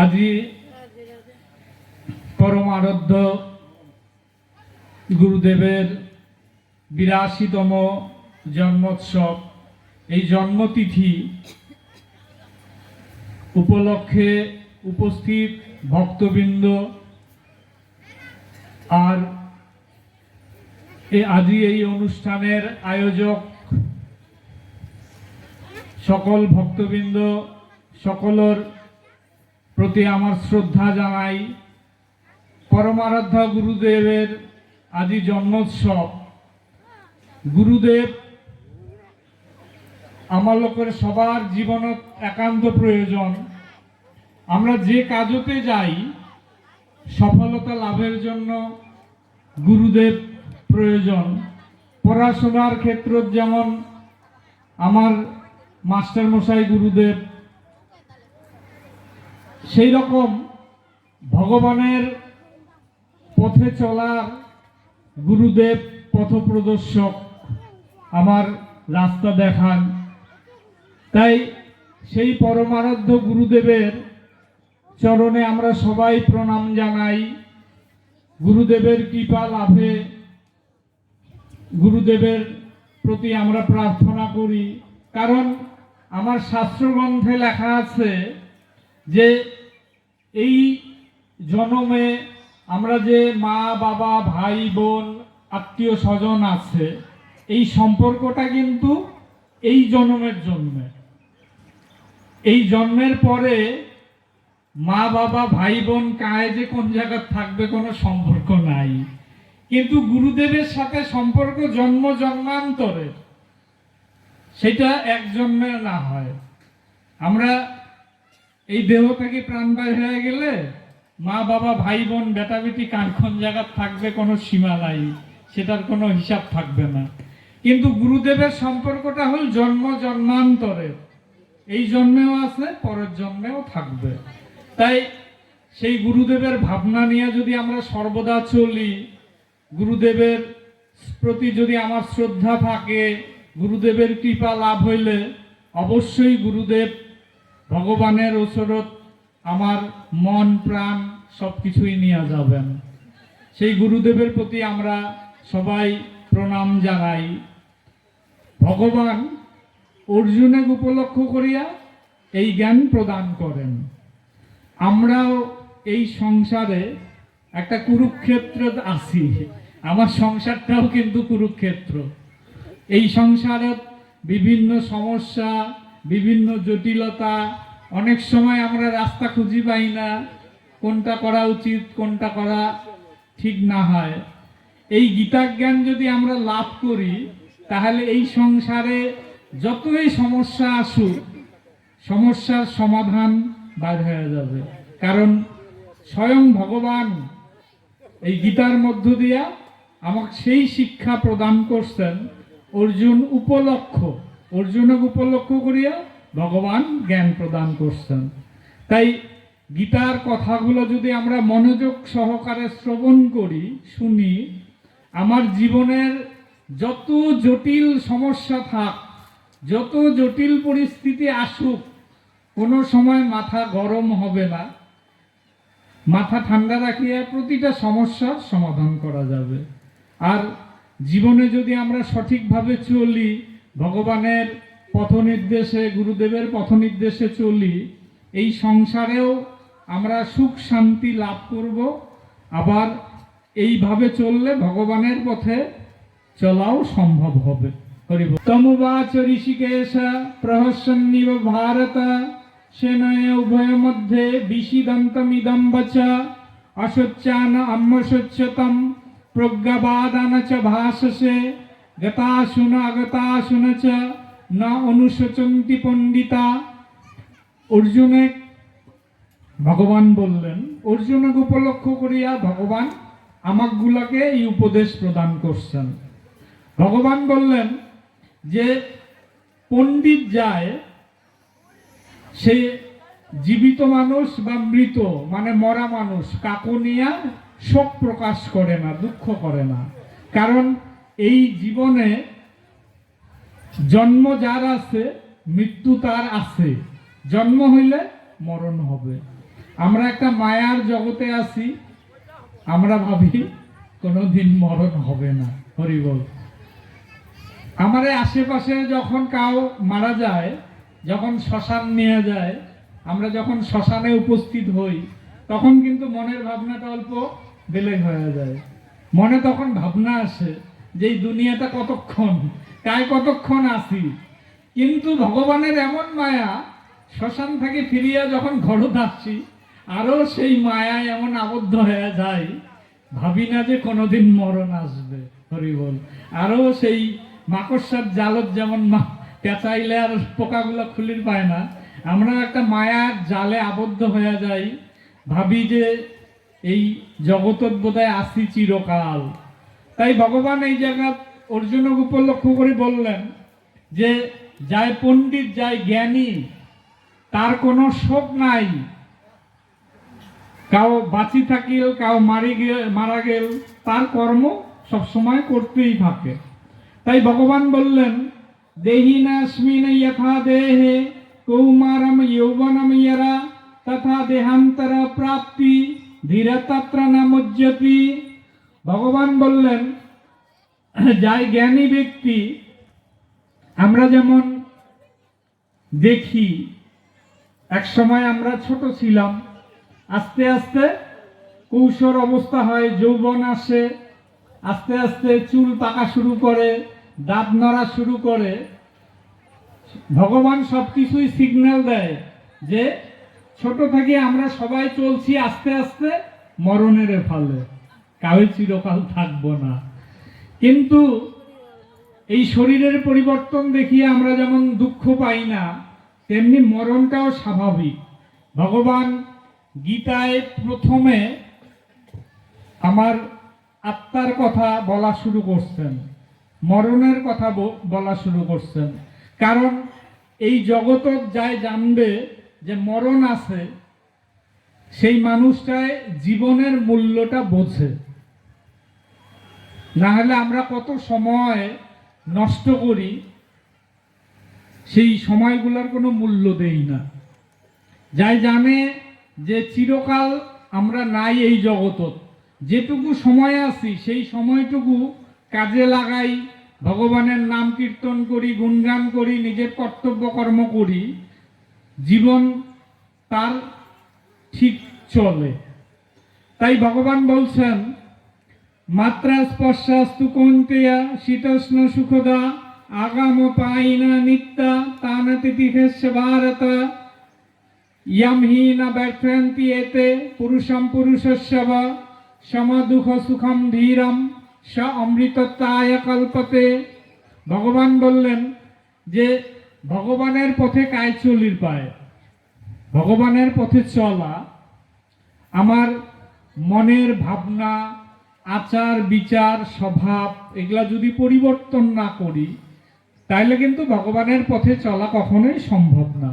আজি পরমারাধ্য গুরুদেবের বিরাশিতম জন্মোৎসব। এই জন্মতিথি উপলক্ষে উপস্থিত ভক্তবৃন্দ আর আজি এই অনুষ্ঠানের আয়োজক সকল ভক্তবৃন্দ, সকলের প্রতি আমার শ্রদ্ধা জানাই পরমারাধ্য গুরুদেবের আজি জন্মোৎসব। গুরুদেব, আমার লোকের সবার জীবনত একান্ত প্রয়োজন। আমরা যে কাজতে যাই, সফলতা লাভের জন্য গুরুদেব প্রয়োজন। পড়াশোনার ক্ষেত্র যেমন আমার মাস্টার মশাই গুরুদেব সেই রকম ভগবানের পথে চলার গুরুদেব পথপ্রদর্শক আমার রাস্তা দেখান। তাই সেই পরমারাধ্য গুরুদেবের চরণে আমরা সবাই প্রণাম জানাই। গুরুদেবের কৃপা লাভে গুরুদেবের প্রতি আমরা প্রার্থনা করি। কারণ আমার শাস্ত্রগ্রন্থে লেখা আছে যে এই জনমে আমরা যে মা, বাবা, ভাই, বোন, আত্মীয় স্বজন আছে, এই সম্পর্কটা কিন্তু এই জন্মের জন্মে। এই জন্মের পরে মা, বাবা, ভাই, বোন কায়ে যে কোন জায়গায় থাকবে কোনো সম্পর্ক নাই। কিন্তু গুরুদেবের সাথে সম্পর্ক জন্ম জন্মান্তরের সেটা এক জন্মের না হয়। আমরা এই দেহ থেকে প্রাণ হয়ে গেলে? মা, বাবা, ভাই, বোন, বেটা, বেটি কার কোন জায়গা থাকবে, কোনো সীমা নাই, সেটার কোনো হিসাব থাকবে না। কিন্তু গুরুদেবের সম্পর্কটা হল জন্ম জন্মান্তরের এই জন্মেও আছে, পরের জন্মেও থাকবে। তাই সেই গুরুদেবের ভাবনা নিয়ে যদি আমরা সর্বদা চলি, গুরুদেবের প্রতি যদি আমার শ্রদ্ধা থাকে, গুরুদেবের কৃপা লাভ হইলে অবশ্যই গুরুদেব ভগবানের ওসরত আমার মন, প্রাণ সব কিছুই নিয়ে যাবেন। সেই গুরুদেবের প্রতি আমরা সবাই প্রণাম জানাই। ভগবান অর্জুনকে উপলক্ষ করিয়া এই জ্ঞান প্রদান করেন। আমরাও এই সংসারে একটা কুরুক্ষেত্র আছি। আমার সংসারটাও কিন্তু কুরুক্ষেত্র। এই সংসারে বিভিন্ন সমস্যা বিভিন্ন জটিলতা, অনেক সময় আমরা রাস্তা খুঁজি পাই না, কোনটা করা উচিত, কোনটা করা ঠিক না হয়। এই গীতা জ্ঞান যদি আমরা লাভ করি, তাহলে এই সংসারে যতই সমস্যা আসুক, সমস্যার সমাধান বার হয়ে যাবে। কারণ স্বয়ং ভগবান এই গীতার মধ্য দিয়া আমাকে সেই শিক্ষা প্রদান করছেন, অর্জুন উপলক্ষ। অর্জুনক উপলক্ষ করিয়া ভগবান জ্ঞান প্রদান করছেন। তাই গীতার কথাগুলো যদি আমরা মনোযোগ সহকারে শ্রবণ করি, শুনি, আমার জীবনের যত জটিল সমস্যা থাক, যত জটিল পরিস্থিতি আসুক, কোনো সময় মাথা গরম হবে না। মাথা ঠান্ডা রাখিয়া প্রতিটা সমস্যার সমাধান করা যাবে। আর জীবনে যদি আমরা সঠিকভাবে চলি ভগবানের পথ নির্দেশে গুরুদেবের পথ নির্দেশে চলি, এই সংসারেও আমরা সুখ শান্তি লাভ করব। আবার এইভাবে চললে ভগবানের পথে চলাও সম্ভব হবে। তমুবাচ ঋষিকেশ প্রহসন্নিব ভারত, সেনয় উভয় মধ্যে বিশিদন্তমিদম বচ অশোচ্যান অম্মশোচ্যতম প্রজ্ঞাবাদান চ ভাষসে অগতাশুন চ, ন অনুশোচন্তি পণ্ডিতা। অর্জুনে ভগবান বললেন অর্জুনকে উপলক্ষ করিয়া ভগবান আমাকগুলাকে এই উপদেশ প্রদান করছেন। ভগবান বললেন যে, পণ্ডিত যায়, সে জীবিত মানুষ বা মৃত মানে মরা মানুষ কাকুনিয়া শোক প্রকাশ করে না, দুঃখ করে না। কারণ এই জীবনে জন্ম যার আছে, মৃত্যু তার আছে। জন্ম হইলে মরণ হবে। আমরা একটা মায়ার জগতে আছি, আমরা ভাবি কোনোদিন মরণ হবে না। হরি বল। আমার আশেপাশে যখন কাউ মারা যায়, যখন শ্মশান নিয়ে যায়, আমরা যখন শ্মশানে উপস্থিত হই, তখন কিন্তু মনের ভাবনাটা অল্প বেলেগ হয়ে যায়। মনে তখন ভাবনা আসে যে দুনিয়াটা কতক্ষণ, কায় কতক্ষণ আসি কিন্তু ভগবানের এমন মায়া, শ্মশান থেকে ফিরিয়া যখন ঘরত আসছি আরও সেই মায়া এমন আবদ্ধ হয়ে যায় ভাবি না যে কোনোদিন মরণ আসবে। হরি বল। আরও সেই মাকড়সার জালত যেমন পেঁচাইলে আর পোকাগুলো খুলির পায় না, আমরা একটা মায়ার জালে আবদ্ধ হয়ে যাই। ভাবি যে এই জগতত বোধহয় আসি চিরকাল। তাই ভগবান এই জায়গা অর্জুনক উপলক্ষ করে বললেন যে যায় পণ্ডিত যায় জ্ঞানী, তার কোনো শোক নাই। কাউ বাঁচি থাকিল, কাউ মারি গেল মারা গেল, তার কর্ম সবসময় করতেই থাকে। তাই ভগবান বললেন, দেহি নাস্মিন দেহে, কৌমারম যৌবনম ইয়রা, তথা দেহান্তর প্রাপ্তি, ধীরতত্র নামজ্জতি। ভগবান বললেন, যাই জ্ঞানী ব্যক্তি, আমরা যেমন দেখি, এক সময় আমরা ছোট ছিলাম, আস্তে আস্তে কৌশল অবস্থা হয়, যৌবন আসে, আস্তে আস্তে চুল পাকা শুরু করে, দাঁত নড়া শুরু করে, ভগবান সব কিছুই সিগন্যাল দেয় যে ছোট থেকে আমরা সবাই চলছি আস্তে আস্তে মরণের ফলে। কাউই চিরকাল থাকব না। কিন্তু এই শরীরের পরিবর্তন দেখিয়ে আমরা যেমন দুঃখ পাই না, তেমনি মরণটাও স্বাভাবিক। ভগবান গীতায় প্রথমে আমার আত্মার কথা বলা শুরু করছেন, মরণের কথা বলা শুরু করছেন। কারণ এই জগতত যাই জানবে যে মরণ আছে, সেই মানুষটায় জীবনের মূল্যটা বোঝে। না হলে আমরা কত সময় নষ্ট করি, সেই সময়গুলোর কোনো মূল্য দেই না। যাই জানে যে চিরকাল আমরা নাই এই জগতত। যেটুকু সময় আছি, সেই সময়টুকু কাজে লাগাই, ভগবানের নাম কীর্তন করি, গুণগান করি, নিজের কর্তব্য কর্ম করি, জীবন তার ঠিক চলে। তাই ভগবান বলছেন মাত্রা স্পর্শাস্তু কৌন্তেয়া শীতোষ্ণ সুখদা, আগাম পাইনা নিত্যা তানতিথিহেস্য ভারত। ইয়ম হি ন এতে, পুরুষম পুরুষস্য বা সমদুঃখ সুখম ধীরম, স অমৃতত্বায় কল্পতে। ভগবান বললেন যে, ভগবানের পথে কায় চলির পায়, ভগবানের পথে চলা। আমার মনের ভাবনা আচার, বিচার, স্বভাব এগুলা যদি পরিবর্তন না করি তাহলে কিন্তু ভগবানের পথে চলা কখনোই সম্ভব না।